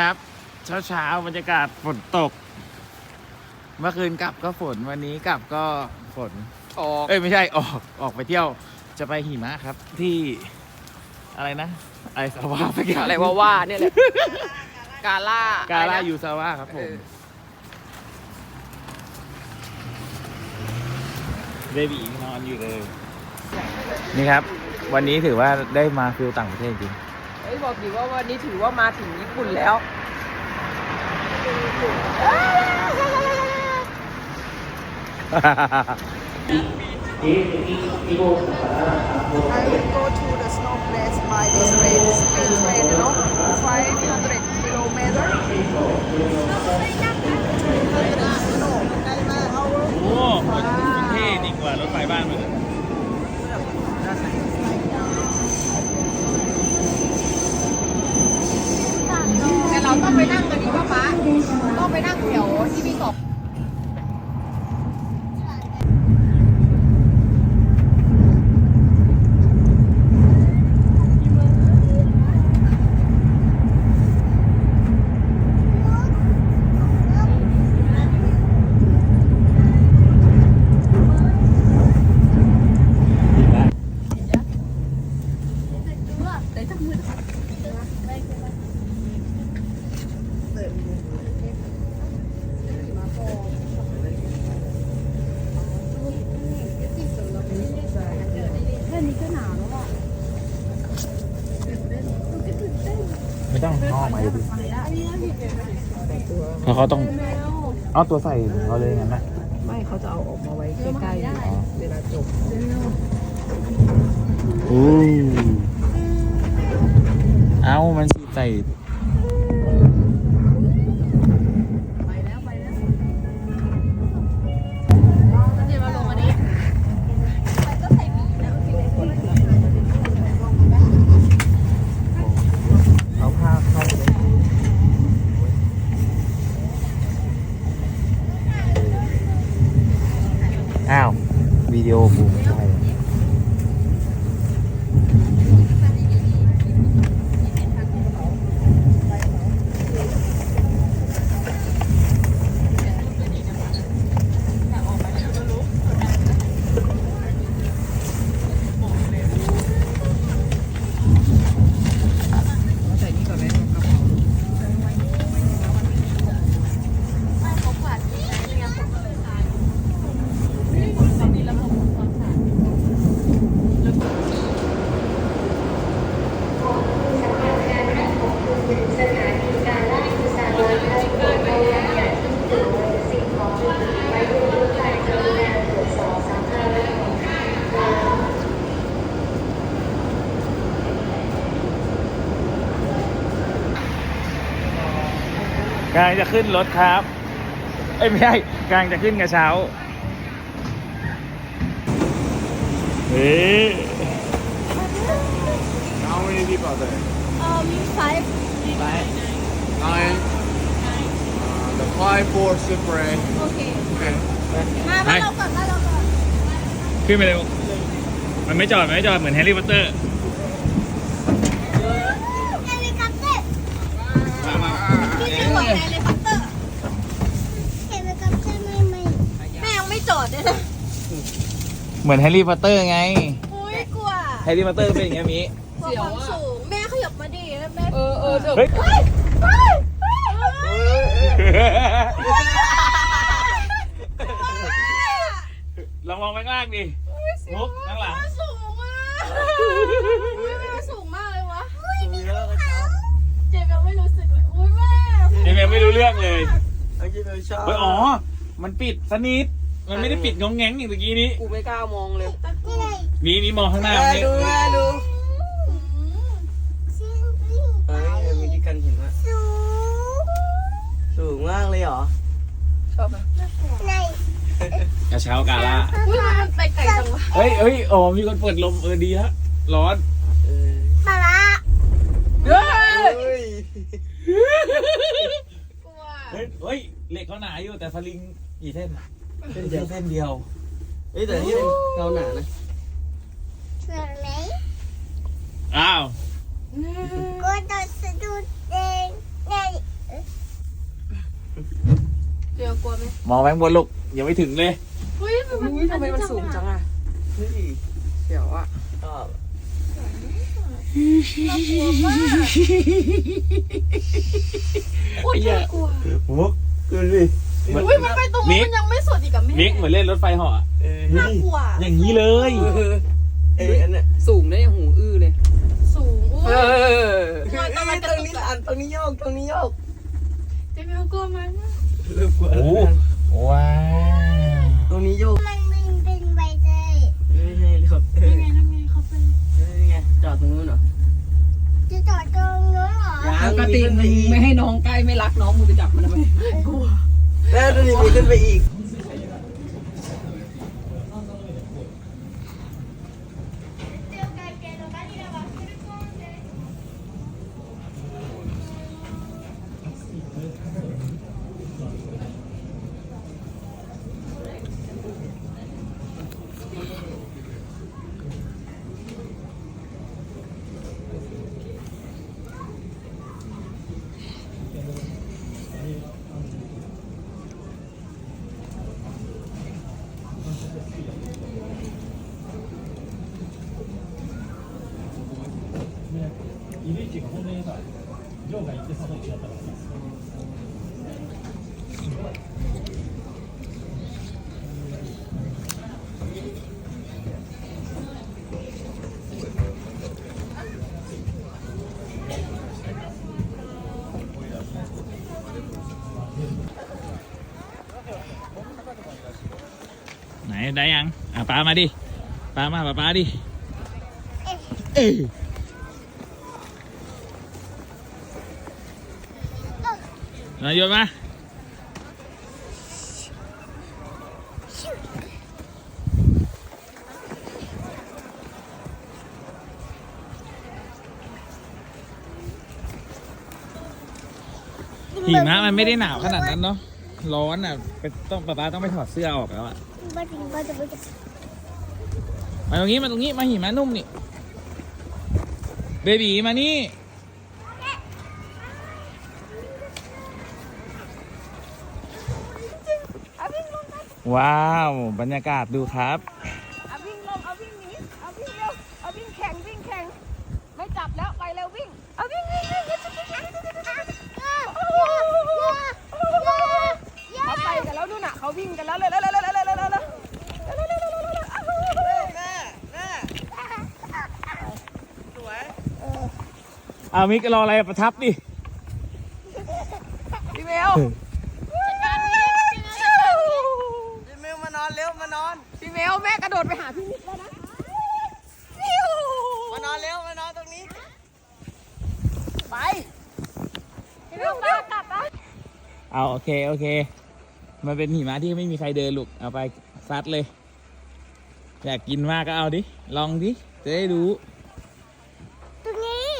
ครับเช้าเช้าๆบรรยากาศฝนตก เมื่อคืนกลับก็ฝนวันนี้กลับก็ฝนออกเอ้ยไม่ใช่ออกออกไปเที่ยวจะไปหิมะครับที่อะไรนะไอซาวาสักอย่างอะไรว่าว่าเนี่ยแหละกาล่ากาอะไรลานะยูซาวาครับผเอมอเบบีนอนอยู่เลย นี่ครับ วันนี้ถือว่าได้มาฟิลต่างประเทศจริง เฮ้ยบอกดิว่าวันนี้ถือว่ามาถึงญี่ปุ่นแล้ว I will go to the snow place by this train, train, train, you know, 500 kilometer. 300 no, ได้มา hour. โอ้ มันเท่จริงกว่ารถไฟบ้านมัน แต่เราต้องไปนั่งกันนี้ป่ะป๊าต้องไป นั่งแถวที่มีสอง ไม่ต้องห้องไปดิ เพราะเขาต้องเอาตัวใส่เขาเลยงั้นนะไม่เขาจะเอาออกมาไว้ใกล้ๆเวลาจบอู้เอามันสิใส่ เดี๋ยวมาลงอันนี้ เอาผ้าเข้าไปเลยอ้าว วิดีโอกูไม่ใช่ ใส่นี่ก่อนไหมกระเป๋า กำลังจะขึ้นรถครับ เอ้ยไม่ใช่กำลังจะขึ้นกระเช้าเฮ้ย How many people are there? um five Nine. Uh, the five, four separate. โอเค Okay. มาบ้านเราก่อนบ้านเราก่อน ขึ้นไปเร็ว มันไม่จอด มันไม่จอด เหมือนแฮร์รี่พอตเตอร์ เฮลิคอปเตอร์ พี่จะบอกเฮลิคอปเตอร์เฮลิคอปเตอร์ไม่ไม่แม่ยังไม่จอดเลยนะเหมือนแฮร์รี่พอตเตอร์ไง อุ้ยกลัวแฮร์รี่พอตเตอร์เป็นอย่างเงี้ยมิกลัวความสูงแม่ขยับมาดิแม่เออเออเดี๋ยวเฮ้ยเฮ้ยเฮ้ยเฮ้ยลองมองไปข้างล่างดิมุกข้างหลังสูงมากอุ้ยแม่สูงมากเลยวะเจ็บยังไม่รู้สึกเลยอุ้ยแม่ ยัง ไม่รู้เรื่องเลยไอ้ที่เราชอบเฮ้ยอ๋อ มันปิดสนิท มันไม่ได้ปิดงองแงงอย่างเมื่อกี้นี้ กูไม่กล้ามองเลยมีมีมองข้างหน้าแม่นี่ดูแม่ดูเฮ้ยมีที่กันหิมะสูงมากเลยเหรอ ชอบไหมกระเช้ากาล่าอุ้ยมันไปไกลจังวะเฮ้ยเฮ้ยโอ้มีคนเปิดลมเออดีแล้วร้อน เออ ปลาละ เฮ้ย กลัว เฮ้ยเฮ้ยเหล็กเขาหนาอยู่แต่สลิงกี่เส้นอะเส้นเดียวเส้นเดียวเฮ้ยแต่นี่เราหนานะอ้าวก็จะสะดุดเองเนี่ยกลัวไหมมองแบงบนลูกยังไม่ถึงเลยอุ้ยทำไมมันสูงจังอะนี่เดี๋ยวอะโอ้ยกลัว มุกดูดิอุ้ยมันไปตรงนู้นมันยังไม่สุดอีกอะแม่มิกเหมือนเล่นรถไฟเหาะอะน่ากลัวอย่างนี้เลยเอออันเนี้ยสูงได้ยังหูอื้อเลย สูงอุ้เอยอมันตรงนี้อันตรงนี้โยกตรงนี้โยกเจะมีกลัวไหมโอ้ว้าวตรงนี้โยกมันมันเป็นใบเตยไม่ใช่ครับยังไงยังไงเขาเป็นนี่ไงจอดตรงนู้นเหรอ จะจอดตรงนู้นเหรอ ป กติมึงไม่ให้น้องใกล้ไม่รักน้องมึงไปจับมันทำไมกลัวแล้วดูดิมีขึ้นไปอีก ไหนได้ยัง อะปลามาดิปลามาปลาปลาดิ เอ้ยนายโยนมาหิมะมันไม่ได้หนาวขนาดนั้นเนาะ ร้อนอะไปต้องป้าป้าต้องไปถอดเสื้อออกแล้วอะ บ้าจริงบ้าจะบ้าจะมาตรงนี้มาตรงนี้มาหิมะนุ่มนี่เบบีมานี่ว้าว บรรยากาศดูครับ เอามิกรออะไรประทับดิพี่เมลพี่เมลมานอนเร็วมานอนพี่เมลแม่กระโดดไปหาพี่มิกแล้วนะมานอนเร็วมานอนตรงนี้ ไปพี่เมลมากลับนะเอาโอเคโอเค มันเป็นหิมะที่ไม่มีใครเดินลูกเอาไปซัดเลย อยากกินมากก็เอาดิ ลองดิ จะได้รู้ ตรงนี้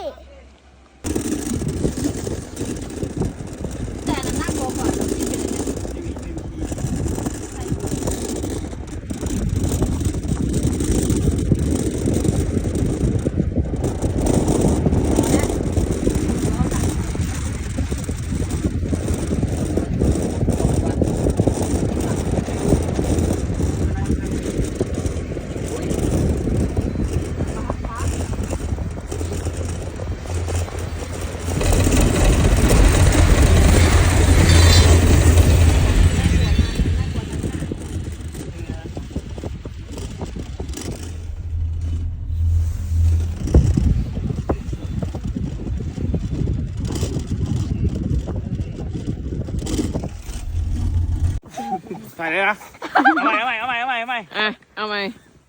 ใส่เลยนะ เอาใหม่เอาใหม่เอาใหม่เอาใหม่เอาใหม่อะ เอาไหม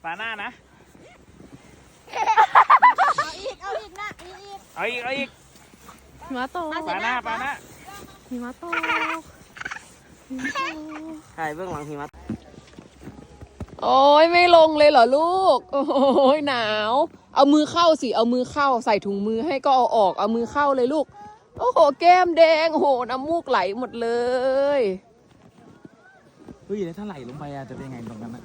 ปลาหน้านะ เอาอีก เอาอีกนะอีกอีกเอาอีกเอาอีกหิมะตกปลาหน้าปลาหน้าหิมะตกถ่ายเบื้องหลังหิมะโอ้ยไม่ลงเลยเหรอลูก โอ้ยหนาว เอามือเข้าสิ เอามือเข้าใส่ถุงมือให้ก็เอาออก เอามือเข้าเลยลูก โอ้โห แก้มแดง โอ้โห น้ำมูกไหลหมดเลยเฮ้ยแล้วถ้าไหลลงไปอะจะเป็นยังไงตรงนั้นอะ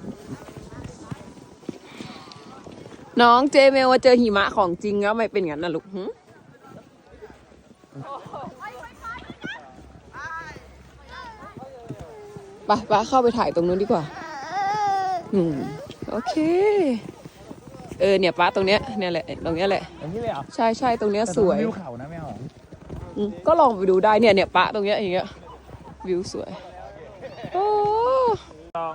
น้องเจเมลว่าเจอหิมะของจริงแล้วไม่เป็นงั้นนะลูกหึไปไปเข้าไปถ่ายตรงนู้นดีกว่า อืม โอเค เออเนี่ยป้าตรงเนี้ยเนี่ยแหละตรงเนี้ยแหละ อย่างนี้เลยเหรอใช่ใช่ตรงเนี้ยสวย แต่ตรงนั้นวิวเขานะแม่หอมอืมก็ลองไปดูได้เนี่ยเนี่ยป้าตรงเนี้ยอย่างเงี้ยวิวสวยโอ้ ลอง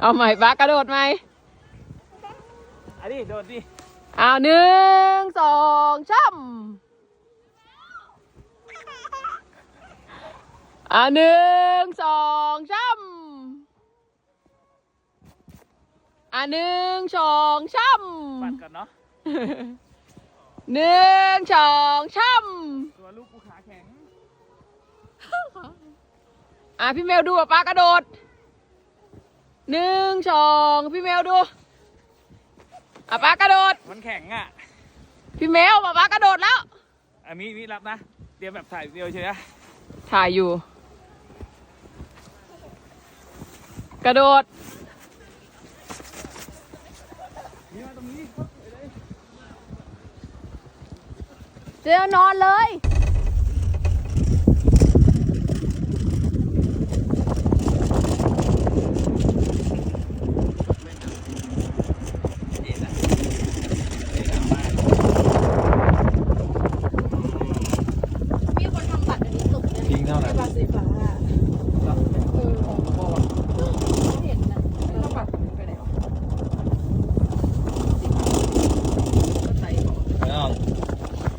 เอาใหม่ป้ากระโดดไหมอันนี้โดดดิเอาหนึ่งสองช่ำเอาหนึ่งสองช่ำอะหนึ่งสองช่ปัดก่อนเนาะำหนึ่งสองช่ตัวลูกกูขาแข็งำ อะพี่เมลดูอะป้ากระโดดหนึ่งสองพี่เมลดูอะป้ากระโดด มันแข็งอะพี่เมลป้าป้ากระโดดแล้วอันนี้นี่รับนะเตรียมแบบถ่ายวิดีโอเฉยอะถ่ายอยู่ กระโดดนี่มาตรงนี้เจอนอนเลย มีคนทำบัตรอันนี้ตกเนี่ย ทิ้งเท่านั้น บัตรสีฟ้าอะเออไม่เห็นนะแล้วบัตรไปไหนวะ ไม่ต้อง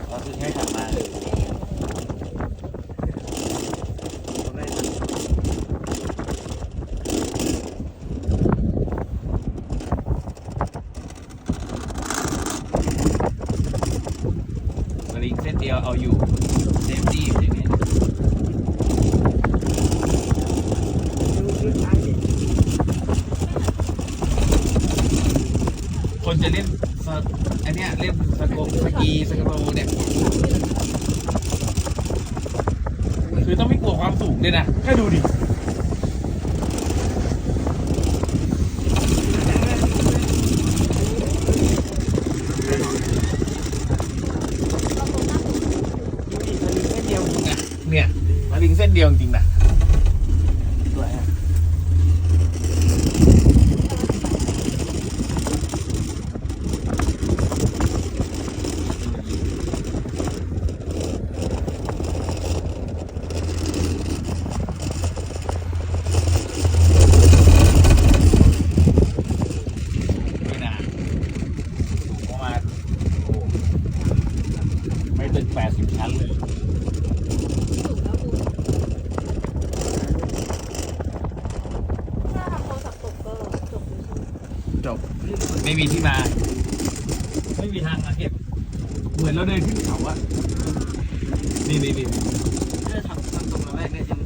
เราซื้อให้ขับมาสลิง เอาอยู่เซฟตี้อย่างเงี้คนจะเล่นสอันเนี้ยเล่นสกงสกีสกโรเนี่ยคือต้องไม่กลัวความสูงเลยนะแค่ดูดิ เนี่ยมาลิงเส้นเดียวจริงๆนะสวยอะไม่นานสูงประมาณโอ้ไม่ถึงแปดสิบชั้นเลย ถ้าทำโทรศัพท์ตกก็จบเลยใช่ ไหมจบไม่มีที่มา ไม่มีทางมาเก็บ เหมือนเราเดินขึ้นเขาอะนี่นี่นี่ทำทำตรงระแวกเนี่ยยัง